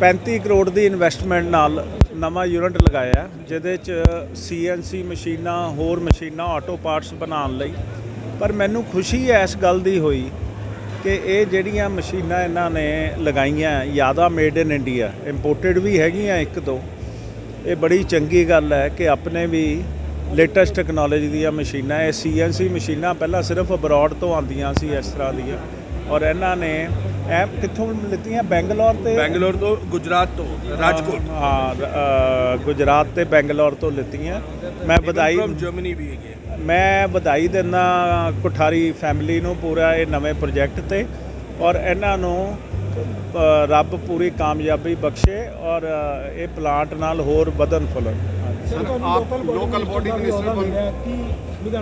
35 ਕਰੋੜ ਦੀ investment ਨਾਲ ਨਵਾਂ unit ਲਗਾਇਆ ਜਿਹਦੇ ਚ ਸੀਐਨਸੀ ਮਸ਼ੀਨਾਂ, ਹੋਰ ਮਸ਼ੀਨਾਂ ਆਟੋ ਪਾਰਟਸ ਬਣਾਉਣ ਲਈ। ਪਰ ਮੈਨੂੰ ਖੁਸ਼ੀ ਹੈ ਇਸ ਗੱਲ ਦੀ ਹੋਈ ਕਿ ਇਹ ਜਿਹੜੀਆਂ ਮਸ਼ੀਨਾਂ ਇਹਨਾਂ ਨੇ ਲਗਾਈਆਂ ਜ਼ਿਆਦਾ ਮੇਡ ਇਨ ਇੰਡੀਆ ਇੰਪੋਰਟਡ ਵੀ ਹੈਗੀਆਂ ਇੱਕ ਦੋ। ਇਹ ਬੜੀ ਚੰਗੀ ਗੱਲ ਹੈ ਕਿ ਆਪਣੇ ਵੀ ਲੇਟੈਸਟ ਟੈਕਨੋਲੋਜੀ ਦੀਆਂ ਮਸ਼ੀਨਾਂ, ਇਹ ਸੀਐਨਸੀ ਮਸ਼ੀਨਾਂ ਪਹਿਲਾਂ ਸਿਰਫ ਅਬਰਾਡ ਤੋਂ ਆਉਂਦੀਆਂ ਸੀ ਇਸ ਤਰ੍ਹਾਂ ਦੀਆਂ। ਔਰ ਇਹਨਾਂ ਨੇ ਇਹ ਕਿੱਥੋਂ ਲਿੱਤੀਆਂ? ਬੈਂਗਲੌਰ ਤੇ? ਬੈਂਗਲੌਰ ਤੋਂ ਗੁਜਰਾਤ ਤੋਂ ਰਾਜਕੋਟ। ਹਾਂ ਗੁਜਰਾਤ ਤੇ ਬੈਂਗਲੌਰ ਤੋਂ ਲਿੱਤੀਆਂ। ਮੈਂ ਵਧਾਈ ਫਰਮ ਜਰਮਨੀ ਵੀ ਹੈਗੇ। ਮੈਂ ਵਧਾਈ ਦਿੰਦਾ ਕੁਠਾਰੀ ਫੈਮਿਲੀ ਨੂੰ ਪੂਰਾ ਇਹ ਨਵੇਂ ਪ੍ਰੋਜੈਕਟ ਤੇ ਔਰ ਇਹਨਾਂ ਨੂੰ ਰੱਬ ਪੂਰੀ ਕਾਮਯਾਬੀ ਬਖਸ਼ੇ ਔਰ ਇਹ ਪਲਾਂਟ ਨਾਲ ਹੋਰ ਵਧਨ ਫੁੱਲਣ। सर आप लोकल बॉडी मिनिस्टर बन ਕੀ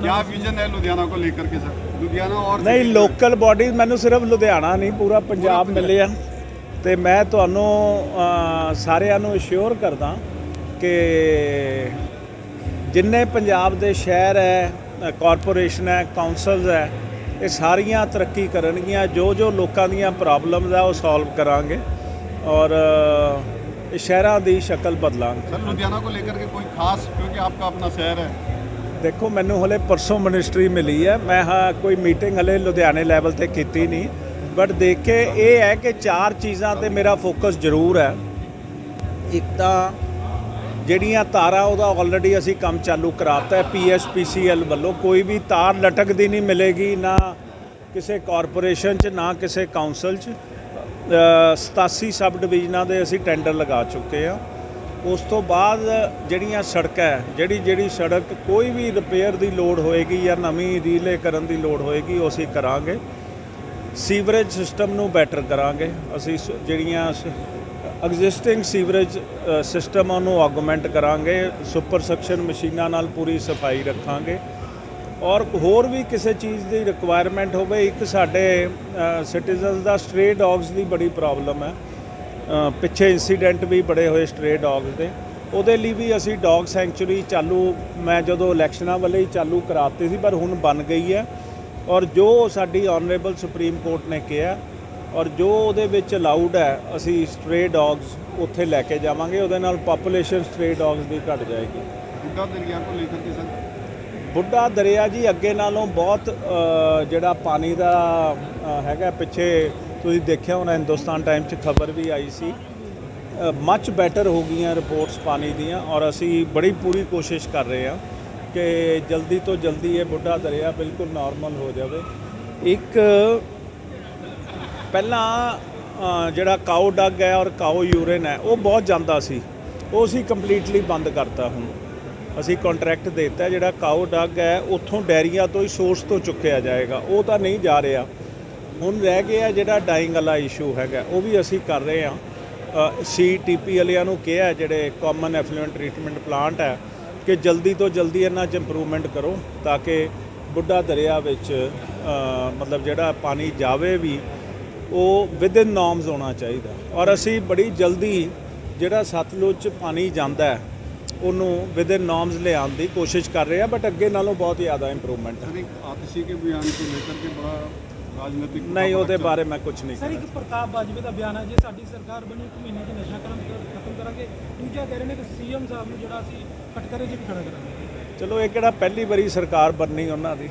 क्या विजन है लुधियाना को लेकर के सर लुधियाना और ਨਹੀਂ ਲੋਕਲ ਬਾਡੀ ਮੈਨੂੰ ਸਿਰਫ ਲੁਧਿਆਣਾ ਨਹੀਂ ਪੂਰਾ ਪੰਜਾਬ ਮਿਲਿਆ ਤੇ ਮੈਂ ਤੁਹਾਨੂੰ ਅ, ਸਾਰਿਆਂ ਨੂੰ ਅਸ਼ੋਰ ਕਰਦਾ ਕਿ ਜਿੰਨੇ ਪੰਜਾਬ ਦੇ ਸ਼ਹਿਰ ਹੈ ਕਾਰਪੋਰੇਸ਼ਨ ਹੈ ਕਾਉਂਸਲਸ ਹੈ ਇਹ ਸਾਰੀਆਂ ਤਰੱਕੀ ਕਰਨਗੀਆਂ ਜੋ ਜੋ ਲੋਕਾਂ ਦੀਆਂ ਪ੍ਰੋਬਲਮਸ ਆ ਉਹ ਸੋਲਵ ਕਰਾਂਗੇ ਔਰ ਅ, ਇਹ ਸ਼ਹਿਰਾਂ ਦੀ ਸ਼ਕਲ ਬਦਲਾਂਗੇ। ਸਰ ਲੁਧਿਆਣਾ ਕੋ ਲੇਕਰ ਕੇ ਕੋਈ ਖਾਸ ਕਿਉਂਕਿ ਆਪਕਾ ਆਪਣਾ ਸ਼ਹਿਰ ਹੈ। ਦੇਖੋ ਮੈਨੂੰ ਹਲੇ ਪਰਸੋਂ ਮਿਨਿਸਟਰੀ ਮਿਲੀ ਹੈ। ਮੈਂ ਹਾਂ ਕੋਈ ਮੀਟਿੰਗ ਹਲੇ ਲੁਧਿਆਣੇ ਲੈਵਲ ਤੇ ਕੀਤੀ ਨਹੀਂ। ਬਟ ਦੇਖ ਕੇ ਇਹ ਹੈ ਕਿ ਚਾਰ ਚੀਜ਼ਾਂ ਤੇ ਮੇਰਾ ਫੋਕਸ ਜ਼ਰੂਰ ਹੈ। ਇੱਕ ਤਾਂ ਜਿਹੜੀਆਂ ਤਾਰਾਂ ਉਹਦਾ ਆਲਰੇਡੀ ਅਸੀਂ ਕੰਮ ਚਾਲੂ ਕਰਾਤਾ ਹੈ ਪੀਐਸਪੀਸੀਐਲ ਵੱਲੋਂ। ਕੋਈ ਵੀ ਤਾਰ ਲਟਕਦੀ ਨਹੀਂ ਮਿਲੇਗੀ ਨਾ ਕਿਸੇ ਕਾਰਪੋਰੇਸ਼ਨ 'ਚ ਨਾ ਕਿਸੇ ਕਾਉਂਸਲ 'ਚ। 87 ਸਬ ਡਿਵੀਜ਼ਨਾਂ ਦੇ ਅਸੀਂ ਟੈਂਡਰ ਲਗਾ ਚੁੱਕੇ ਆ ਉਸ ਤੋਂ ਬਾਅਦ ਜਿਹੜੀਆਂ ਸੜਕਾਂ ਹੈ, ਜਿਹੜੀ ਜਿਹੜੀ ਸੜਕ ਕੋਈ ਵੀ ਰਿਪੇਅਰ ਦੀ ਲੋੜ ਹੋਏਗੀ ਜਾਂ ਨਵੀਂ ਰੀਲੇ ਕਰਨ ਦੀ ਲੋੜ ਹੋਏਗੀ, ਉਹ ਅਸੀਂ ਕਰਾਂਗੇ। ਸੀਵਰੇਜ ਸਿਸਟਮ ਨੂੰ ਬੈਟਰ ਕਰਾਂਗੇ। ਅਸੀਂ ਸ- ਜਿਹੜੀਆਂ ਐਗਜ਼ਿਸਟਿੰਗ ਸੀਵਰੇਜ ਸਿਸਟਮ ਉਹਨੂੰ ਆਗੂਮੈਂਟ ਕਰਾਂਗੇ। ਸੁਪਰ ਸਕਸ਼ਨ ਮਸ਼ੀਨਾਂ ਨਾਲ ਪੂਰੀ ਸਫ਼ਾਈ ਰੱਖਾਂਗੇ। ਔਰ ਹੋਰ ਵੀ ਕਿਸੇ ਚੀਜ਼ ਦੀ ਰਿਕੁਆਇਰਮੈਂਟ ਹੋਵੇ, ਇੱਕ ਸਾਡੇ ਸਿਟੀਜ਼ਨਸ ਦਾ ਸਟ੍ਰੇ ਡੌਗਸ ਦੀ ਬੜੀ ਪ੍ਰੋਬਲਮ ਹੈ। ਪਿੱਛੇ ਇਨਸੀਡੈਂਟ ਵੀ ਬੜੇ ਹੋਏ ਸਟ੍ਰੇ ਡੌਗਸ ਦੇ। ਉਹਦੇ ਲਈ ਵੀ ਅਸੀਂ ਡੌਗ ਸੈਂਚੁਰੀ ਚਾਲੂ, ਮੈਂ ਜਦੋਂ ਇਲੈਕਸ਼ਨਾਂ ਵਾਲੇ ਹੀ ਚਾਲੂ ਕਰਾਤੀ ਸੀ, ਪਰ ਹੁਣ ਬਣ ਗਈ ਹੈ। ਔਰ ਜੋ ਸਾਡੀ ਆਨਰੇਬਲ ਸੁਪਰੀਮ ਕੋਰਟ ਨੇ ਕਿਹਾ, ਔਰ ਜੋ ਉਹਦੇ ਵਿੱਚ ਅਲਾਉਡ ਹੈ, ਅਸੀਂ ਸਟ੍ਰੇ ਡੌਗਸ ਉੱਥੇ ਲੈ ਕੇ ਜਾਵਾਂਗੇ। ਉਹਦੇ ਨਾਲ ਪਾਪੂਲੇਸ਼ਨ ਸਟ੍ਰੇ ਡੌਗਸ ਦੀ ਘਟ ਜਾਏਗੀ। ਗੁੱਡਾ ਦਰਿਆ ਤੋਂ ਲੈ ਕੇ ਸਰ ਬੁੱਢਾ ਦਰਿਆ ਜੀ ਅੱਗੇ ਨਾਲੋਂ ਬਹੁਤ ਜਿਹੜਾ ਪਾਣੀ ਦਾ ਹੈਗਾ ਪਿੱਛੇ ਤੁਸੀਂ ਦੇਖਿਆ ਹੋਣਾ ਹਿੰਦੁਸਤਾਨ ਟਾਈਮ 'ਚ ਖਬਰ ਵੀ ਆਈ ਸੀ। ਮੱਚ ਬੈਟਰ ਹੋ ਗਈਆਂ ਰਿਪੋਰਟਸ ਪਾਣੀ ਦੀਆਂ ਔਰ ਅਸੀਂ ਬੜੀ ਪੂਰੀ ਕੋਸ਼ਿਸ਼ ਕਰ ਰਹੇ ਹਾਂ ਕਿ ਜਲਦੀ ਤੋਂ ਜਲਦੀ ਇਹ ਬੁੱਢਾ ਦਰਿਆ ਬਿਲਕੁਲ ਨਾਰਮਲ ਹੋ ਜਾਵੇ। ਇੱਕ, ਪਹਿਲਾਂ ਜਿਹੜਾ ਕਾਓ ਡੱਗ ਹੈ ਔਰ ਕਾਓ ਯੂਰਿਨ ਹੈ, ਉਹ ਬਹੁਤ ਜਾਂਦਾ ਸੀ। ਉਹ ਅਸੀਂ ਕੰਪਲੀਟਲੀ ਬੰਦ ਕਰਤਾ ਹੁਣ। ਅਸੀਂ ਕੰਟਰੈਕਟ ਦਿੱਤਾ ਜਿਹੜਾ ਕਾਓ ਡੱਗ ਹੈ, ਉੱਥੋਂ ਡੈਰੀਆਂ ਤੋਂ ਹੀ ਸੋਰਸ ਤੋਂ ਚੁੱਕਿਆ ਜਾਏਗਾ। ਉਹ ਤਾਂ ਨਹੀਂ ਜਾ ਰਿਹਾ। ਹੁਣ ਰਹਿ ਗਿਆ ਜਿਹੜਾ ਡਾਈਂਗ ਵਾਲਾ ਇਸ਼ੂ ਹੈਗਾ, ਉਹ ਵੀ ਅਸੀਂ ਕਰ ਰਹੇ ਹਾਂ। ਸੀਟੀਪੀ ਵਾਲਿਆਂ ਨੂੰ ਕਿਹਾ ਜਿਹੜੇ ਕਾਮਨ ਐਫਲੂਐਂਟ ਟ੍ਰੀਟਮੈਂਟ ਪਲਾਂਟ ਹੈ, ਕਿ ਜਲਦੀ ਤੋਂ ਜਲਦੀ ਇਹਨਾਂ 'ਚ ਇੰਪਰੂਵਮੈਂਟ ਕਰੋ, ਤਾਂ ਕਿ ਬੁੱਢਾ ਦਰਿਆ ਵਿੱਚ ਮਤਲਬ ਜਿਹੜਾ ਪਾਣੀ ਜਾਵੇ ਵੀ, ਉਹ ਵਿਦਿਨ ਨਾਰਮਸ ਹੋਣਾ ਚਾਹੀਦਾ। ਔਰ ਅਸੀਂ ਬੜੀ ਜਲਦੀ ਜਿਹੜਾ ਸਤਲੁਜ 'ਚ ਪਾਣੀ ਜਾਂਦਾ ਹੈ ਉਹਨੂੰ ਵਿਦਨ ਨਾਰਮਸ ਲਿਆਉਣ ਦੀ ਕੋਸ਼ਿਸ਼ ਕਰ ਰਹੇ ਆ ਬਟ ਅੱਗੇ ਨਾਲੋਂ ਬਹੁਤ ਜ਼ਿਆਦਾ ਇੰਪਰੂਵਮੈਂਟ ਹੈ ਨਹੀਂ ਉਹਦੇ ਬਾਰੇ ਮੈਂ ਕੁਝ ਨਹੀਂ ਸਰ ਇੱਕ ਪ੍ਰਤਾਪ ਬਾਜਵੇ ਦਾ ਬਿਆਨ ਹੈ ਜੇ ਸਾਡੀ ਸਰਕਾਰ ਬਣੀ ਇੱਕ ਮਹੀਨੇ 'ਚ ਨਸ਼ਾ ਕਰਮ ਖਤਮ ਕਰਾਂਗੇ। ਦੂਜਾ ਕਹਿ ਰਹੇ ਨੇ ਕਿ ਸੀਐਮ ਸਾਹਿਬ ਨੂੰ ਜਿਹੜਾ ਅਸੀਂ ਕਟਕਰੇ 'ਚ ਵੀ ਖੜਾ ਕਰਾਂਗੇ। ਚਲੋ ਇਹ ਕਿਹੜਾ ਪਹਿਲੀ ਵਾਰੀ ਸਰਕਾਰ ਬਣਨੀ ਉਹਨਾਂ ਦੀ।